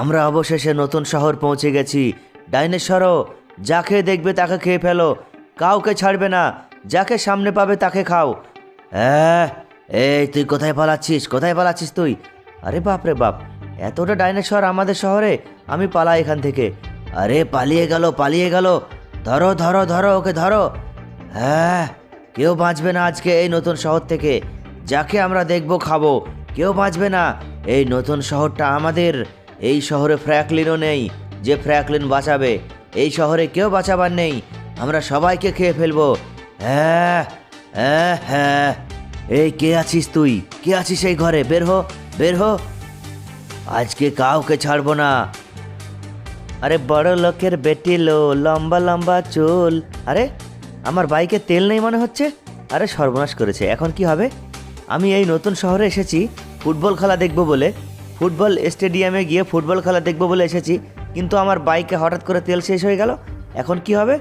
আমরা অবশেষে নতুন শহর পৌঁছে গেছি। ডাইনেশ্বরও, যাকে দেখবে তাকে খেয়ে ফেলো। কাউকে ছাড়বে না, যাকে সামনে পাবে তাকে খাও। এই তুই কোথায় পালাচ্ছিস? কোথায় পালাচ্ছিস তুই? আরে বাপ রে বাপ, এতটা ডাইনোসর আমাদের শহরে? আমি পালাই এখান থেকে। আরে পালিয়ে গেল পালিয়ে গেল। ধরো ধরো ধরো, ওকে ধরো। হ্যাঁ কেউ বাঁচবে না আজকে এই নতুন শহর থেকে। যাকে আমরা দেখব, খাব। কেউ বাঁচবে না। এই নতুন শহরটা আমাদের। এই শহরে ফ্র্যাকলিনও নেই, যে ফ্র্যাকলিন বাঁচাবে। এই শহরে কেউ বাঁচাবার নেই। আমরা সবাইকে খেয়ে ফেলব। হ্যাঁ হ্যাঁ হ্যাঁ। এই কে আছিস তুই? কে আছিস এই ঘরে? বের হো বের হো। আজকে কাউকে ছাড়বো না। আরে বড় লোকের বেটি লো, লম্বা লম্বা চুল। আরে, আমার বাইকে তেল নেই মনে হচ্ছে? আরে সর্বনাশ করেছে। এখন কি হবে? আমি এই নতুন শহরে এসেছি, ফুটবল খেলা দেখব বলে। ফুটবল স্টেডিয়ামে গিয়ে ফুটবল খেলা দেখব বলে এসেছি, কিন্তু আমার বাইকে হঠাৎ করে তেল শেষ হয়ে গেল। এখন কি হবে?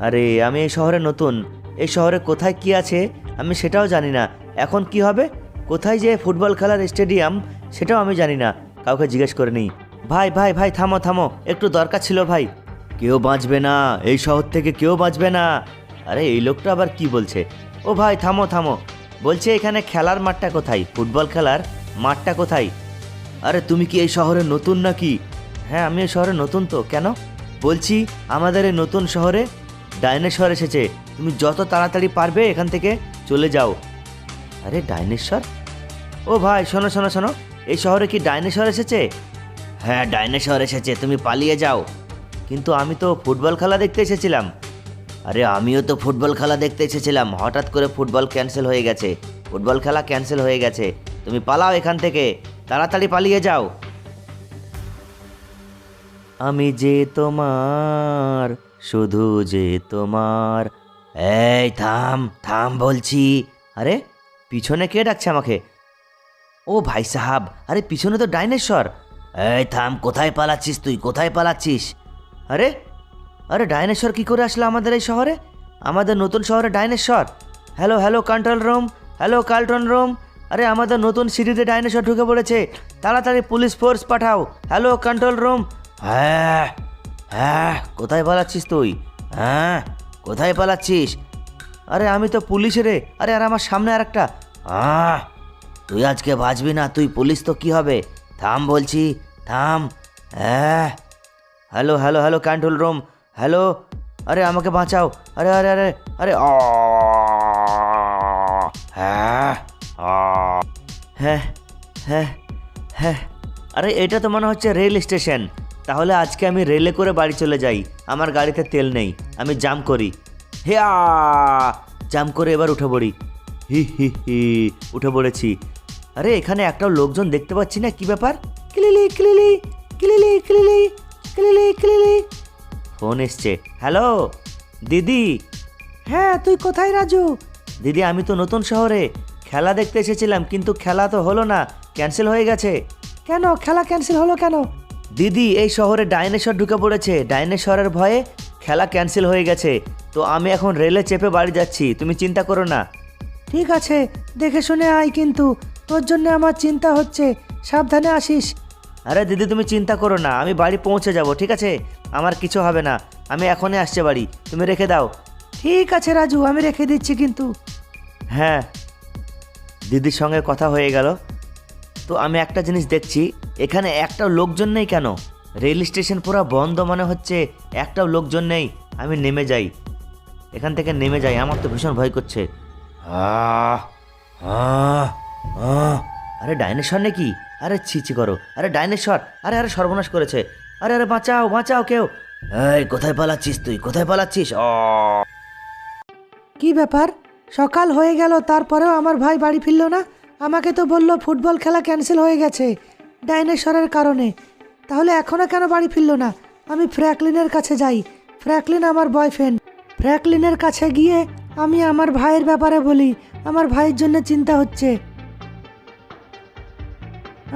আরে, আমি এই শহরে নতুন। এই শহরে কোথায় কি আছে, আমি সেটাও জানি না। এখন কি হবে? কোথায় যে ফুটবল খেলার স্টেডিয়াম, সেটাও আমি জানি না। কাউকে জিজ্ঞেস করে নিই। ভাই ভাই ভাই, থামো থামো, একটু দরকার ছিল ভাই। কেউ বাঁচবে না, এই শহর থেকে কেউ বাঁচবে না। আরে, এই লোকটা আবার কি বলছে? ও ভাই, থামো থামো। বলছে, এখানে খেলার মাঠটা কোথায়? ফুটবল খেলার মাঠটা কোথায়? আরে, তুমি কি এই শহরে নতুন নাকি? হ্যাঁ আমি এই শহরে নতুন তো, কেন? বলছি, আমাদের এই নতুন শহরে ডাইনোসর এসেছে। তুমি যত তাড়াতাড়ি পারবে এখান থেকে চলে যাও। আরে ডাইনোসর ও ভাই, শোনো শোনো শোনো, এই শহরে কি ডাইনোসর এসেছে? হ্যাঁ ডাইনোসর এসেছে, তুমি পালিয়ে যাও। কিন্তু আমি তো ফুটবল খেলা দেখতে এসেছিলাম। আরে আমিও তো ফুটবল খেলা দেখতে এসেছিলাম। হঠাৎ করে ফুটবল ক্যান্সেল হয়ে গেছে। ফুটবল খেলা ক্যান্সেল হয়ে গেছে। তুমি পালাও এখান থেকে। তাড়াতাড়ি পালিয়ে যাও। আমি যে তোমার, শুধু যে তোমার। এই, থাম থাম বলছি। আরে, পিছনে কে ডাকছে আমাকে? ও ভাই সাহাব, আরে পিছনে তো ডাইনোসর। এই, থাম, কোথায় পালাচ্ছিস তুই? কোথায় পালাচ্ছিস? আরে আরে ডাইনোসর কি করে আসলো আমাদের এই শহরে? আমাদের নতুন শহরে dinosaur. Hello hello, control room. Hello carton room. আরে আমাদের নতুন সিটিতে ডাইনোসর ঢুকে পড়েছে। তাড়াতাড়ি পুলিশ ফোর্স পাঠাও। Hello, control room. হ্যাঁ হ্যাঁ কোথায় পালাচ্ছিস তুই? হ্যাঁ কোথায় পালাচ্ছিস? আরে আমি তো পুলিশ রে। আরে, আর আমার সামনে আর একটা আহ, তুই আজকে বাঁচবি না, তুই পুলিশ তো কি হবে? থাম বলছি, থাম। হ্যাঁ। Hello hello hello, control room. Hello? আরে, আমাকে বাঁচাও। আরে আরে আরে আরে হ্যাঁ। হ্যাঁ হ্যাঁ হ্যাঁ। আরে, এটা তো মনে হচ্ছে রেল স্টেশন। তাহলে আজকে আমি রেলে করে বাড়ি চলে যাই। আমার গাড়িতে তেল নেই। আমি জাম করি। হে! জাম করে এবার উঠে পড়ি। হি হি হি, উঠে পড়েছি। আরে, এখানে একটাও লোকজন দেখতে পাচ্ছি না? কি ব্যাপার? ক্লিলি ক্লিলি ক্লিলি ক্লিলি ক্লিলি ক্লিলি। ফোন এসছে। হ্যালো, দিদি। হ্যাঁ তুই কোথায় রাজু? দিদি, আমি তো নতুন শহরে। খেলা দেখতে এসেছিলাম, কিন্তু খেলা তো হলো না, ক্যান্সেল হয়ে গেছে। কেন? খেলা ক্যান্সেল হলো কেন? দিদি, এই শহরে ডাইনোসর ঢুকে পড়েছে। ডাইনোসরের ভয়ে খেলা ক্যান্সেল হয়ে গেছে। তো আমি এখন রেলে চেপে বাড়ি যাচ্ছি, তুমি চিন্তা করো না। ঠিক আছে, দেখে শুনে আয় কিন্তু। তোর জন্য আমার চিন্তা হচ্ছে। সাবধানে আসিস। আরে দিদি তুমি চিন্তা করো না আমি বাড়ি পৌঁছে যাব ঠিক আছে? আমার কিছু হবে না আমি এখনই আসছে বাড়ি তুমি রেখে দাও। ঠিক আছে রাজু আমি রেখে দিচ্ছি কিন্তু। হ্যাঁ দিদির সঙ্গে কথা হয়ে গেল। তো আমি একটা জিনিস দেখছি এখানে একটাও লোকজন নেই কেন? রেল স্টেশন পুরো বন্ধ মনে হচ্ছে একটাও লোকজন নেই আমি নেমে যাই। এখান থেকে নেমে যাই আমার তো ভীষণ ভয় করছে। আহ, আহ, আহ। আরে ডাইনোসর নাকি? আরে ছি ছি করো। আরে ডাইনোসর, আরে আরে সর্বনাশ করেছে। আরে আরে বাঁচাও বাঁচাও কেউ। এই, কোথায় পালাচ্ছিস তুই? কোথায় পালাচ্ছিস? কি ব্যাপার? সকাল হয়ে গেল, তারপরেও আমার ভাই বাড়ি ফিরলো না? আমাকে তো বলল ফুটবল খেলা ক্যান্সেল হয়ে গেছে, ডাইনোসরের কারণে। তাহলে এখনও কেন বাড়ি ফিরলো না? আমি ফ্র্যাকলিনের কাছে যাই। ফ্র্যাকলিন আমার বয়ফ্রেন্ড। ফ্র্যাকলিনের কাছে গিয়ে আমি আমার ভাইয়ের ব্যাপারে বলি। আমার ভাইয়ের জন্য চিন্তা হচ্ছে।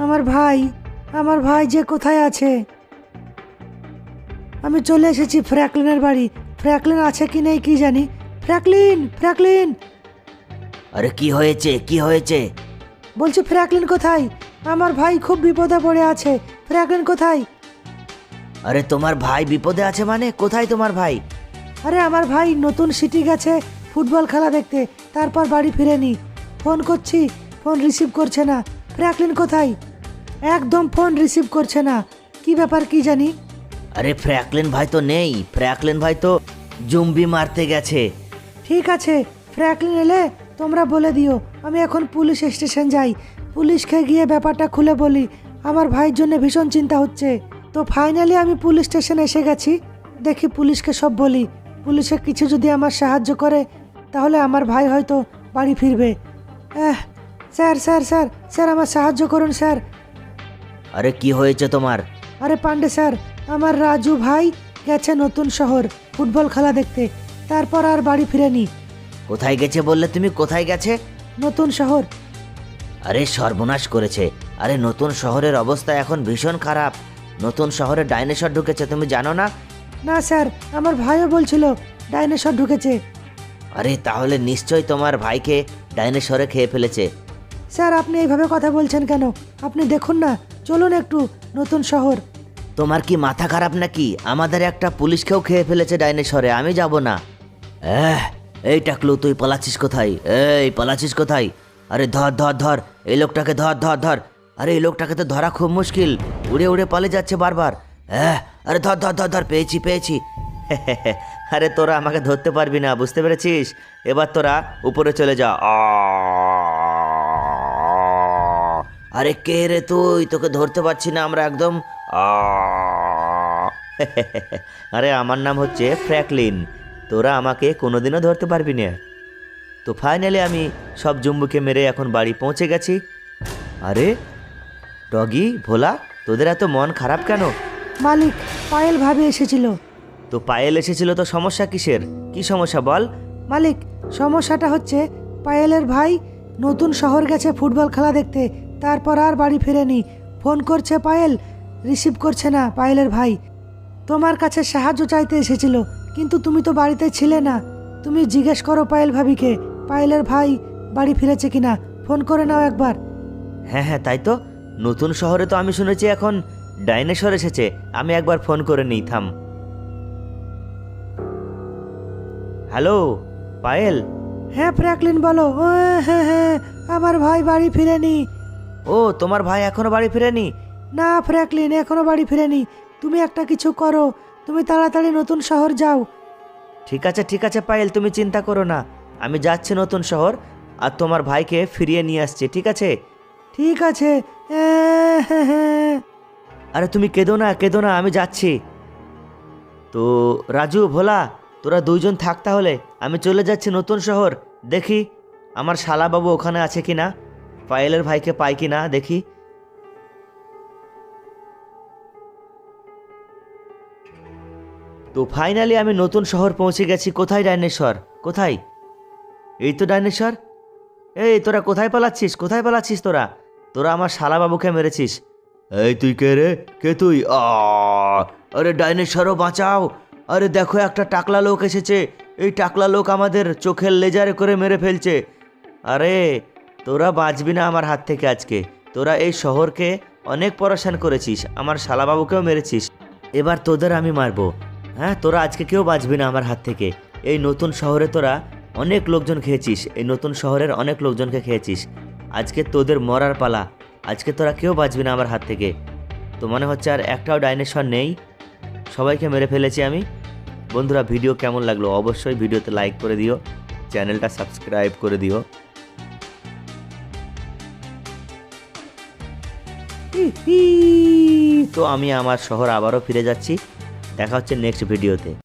আমার ভাই আমার ভাই যে কোথায় আছে? আমি চলে এসেছি ফ্র্যাকলিনের বাড়ি। ফ্র্যাকলিন আছে কি নেই কি জানি? ফ্র্যাকলিন ফ্র্যাকলিন আরে কি হয়েছে? কি হয়েছে? বলছি ফ্র্যাকলিন কোথায়? আমার ভাই খুব বিপদে পড়ে আছে। ফ্র্যাকলিন কোথায়? আরে তোমার ভাই বিপদে আছে মানে? কোথায় তোমার ভাই? আরে আমার ভাই নতুন সিটি গেছে ফুটবল খেলা দেখতে। তারপর বাড়ি ফিরেনি। ফোন করছি ফোন রিসিভ করছে না। ফ্র্যাকলিন কোথায়? একদম ফোন রিসিভ করছে না। কি ব্যাপার কি জানি? আরে ফ্র্যাকলিন ভাই তো নেই। ফ্র্যাকলিন ভাই তো জুম্বি মারতে গেছে। ঠিক আছে ফ্র্যাঙ্কলিন এলে তোমরা বলে দিও। আমি এখন পুলিশ স্টেশন যাই। পুলিশকে গিয়ে ব্যাপারটা খুলে বলি। আমার ভাইয়ের জন্য ভীষণ চিন্তা হচ্ছে। তো ফাইনালি আমি পুলিশ স্টেশনে এসে গেছি। দেখি পুলিশকে সব বলি। পুলিশে কিছু যদি আমার সাহায্য করে তাহলে আমার ভাই হয়তো বাড়ি ফিরবে। স্যার স্যার স্যার স্যার আমার সাহায্য করুন স্যার। আরে কি হয়েছে তোমার? আরে পান্ডে স্যার আমার রাজু ভাই গেছে নতুন শহর ফুটবল খেলা দেখতে। তারপর আর বাড়ি ফিরেনি। কোথায় গেছে বললে তুমি? কোথায় গেছে? নতুন শহর। আরে সর্বনাশ করেছে। আরে নতুন শহরের অবস্থা এখন ভীষণ খারাপ। নতুন শহরে ডাইনোসর ঢুকেছে তুমি জানো না? না স্যার আমার ভাইও বলছিল ডাইনোসর ঢুকেছে। আরে তাহলে নিশ্চয়ই তোমার ভাইকে ডাইনোসরে খেয়ে ফেলেছে। স্যার আপনি এইভাবে কথা বলছেন কেন? আপনি দেখুন না চলুন একটু নতুন শহর। তোমার কি মাথা খারাপ নাকি? আমাদের একটা পুলিশকেও খেয়ে ফেলেছে ডাইনোসরে, আমি যাব না। এই টাকলু, তুই পালাচ্ছিস কোথায়? এই পালাচ্ছিস কোথায়? আরে ধর ধর ধর, এই লোকটাকে ধর ধর ধর। আরে এই লোকটাকে তো ধরা খুব মুশকিল। উড়ে উড়ে পালে যাচ্ছে বারবার। হ্যাঁ আরে ধর ধর ধর ধর, পেয়েছি পেয়েছি। আরে তোরা আমাকে ধরতে পারবি না, বুঝতে পেরেছিস? এবার তোরা উপরে চলে যা। আরে কে রে তুই? তোকে ধরতে পারছি না আমরা একদম! আরে আমার নাম হচ্ছে ফ্র্যাকলিন তোরা আমাকে কোনোদিনও ধরতে পারবি না। তো ফাইনালি আমি সব জম্বুকে মেরে এখন বাড়ি পৌঁছে গেছি। আরে ডগি ভোলা তোদের এত মন খারাপ কেন? মালিক পায়েল ভাবে এসেছিল। তো পায়েল এসেছিল তো সমস্যা কিসের? কি সমস্যা বল? মালিক সমস্যাটা হচ্ছে পায়েলের ভাই নতুন শহর গেছে ফুটবল খেলা দেখতে। তারপর আর বাড়ি ফেরেনি। ফোন করছে পায়েল রিসিভ করছে না পায়েলের ভাই। তোমার কাছে সাহায্য চাইতে এসেছিল কিন্তু তুমি তো বাড়িতে ছিলে না। তুমি জিজ্ঞেস করো পায়েল ভাবিকে পায়েলের ভাই বাড়ি ফিরেছে কিনা? ফোন করে নাও একবার। হ্যাঁ হ্যাঁ তাই তো। নতুন শহরে তো আমি শুনেছি এখন ডাইনোসর এসেছে। আমি একবার ফোন করে নিই থাম। হ্যালো পায়েল? হ্যাঁ ফ্র্যাকলিন বলো। ও হ্যাঁ হ্যাঁ আমার ভাই বাড়ি ফিরেনি। ও তোমার ভাই এখনও বাড়ি ফিরেনি? না ফ্র্যাকলিন এখনও বাড়ি ফিরেনি। তুমি একটা কিছু করো। তুমি তাড়াতাড়ি নতুন শহর যাও। ঠিক আছে ঠিক আছে পায়েল তুমি চিন্তা করো না। আমি যাচ্ছি নতুন শহর আর তোমার ভাইকে ফিরিয়ে নিয়ে আসছি ঠিক আছে? ঠিক আছে। আরে তুমি কেঁদো না কেঁদো না আমি যাচ্ছি। তো রাজু ভোলা তোরা দুইজন থাক তাহলে। আমি চলে যাচ্ছি নতুন শহর। দেখি আমার শালাবাবু ওখানে আছে কি না পায়েলের ভাইকে পাই কি না, দেখি। তো ফাইনালি আমি নতুন শহর পৌঁছে গেছি। কোথায় ডাইনেশ্বর? কোথায়? এই তো ডাইনেশ্বর। এই, তোরা কোথায় পালাচ্ছিস? কোথায় পালাচ্ছিস তোরা? তোরা আমার শালাবাবুকে মেরেছিস। এই তুই কে রে? কে তুই? আরে ডাইনোসরও বাঁচাও। আরে দেখো একটা টাকলা লোক এসেছে। এই টাকলা লোক আমাদের চোখের লেজারে করে মেরে ফেলছে। আরে তোরা বাঁচবি না আমার হাত থেকে আজকে। তোরা এই শহরকে অনেক পরেশান করেছিস, আমার শালাবাবুকেও মেরেছিস। এবার তোদের আমি মারবো। হ্যাঁ তোরা আজকে কেউ বাঁচবি না আমার হাত থেকে। এই নতুন শহরে তোরা অনেক লোকজন খেয়েছিস, এই নতুন শহরের অনেক লোকজনকে খেয়েছিস। আজকে তোদের মরার পালা। আজকে তোরা কেউ বাঁচবি না আমার হাত থেকে। তো মনে হচ্ছে আর একটাও ডাইনেশন নেই। সবাইকে মেরে ফেলেছি আমি। বন্ধুরা, ভিডিও কেমন লাগল অবশ্যই ভিডিওতে লাইক করে দিও। চ্যানেলটা সাবস্ক্রাইব করে দিও। তো আমি আমার শহর আবারও ফিরে যাচ্ছি। দেখা হচ্ছে নেক্সট ভিডিওতে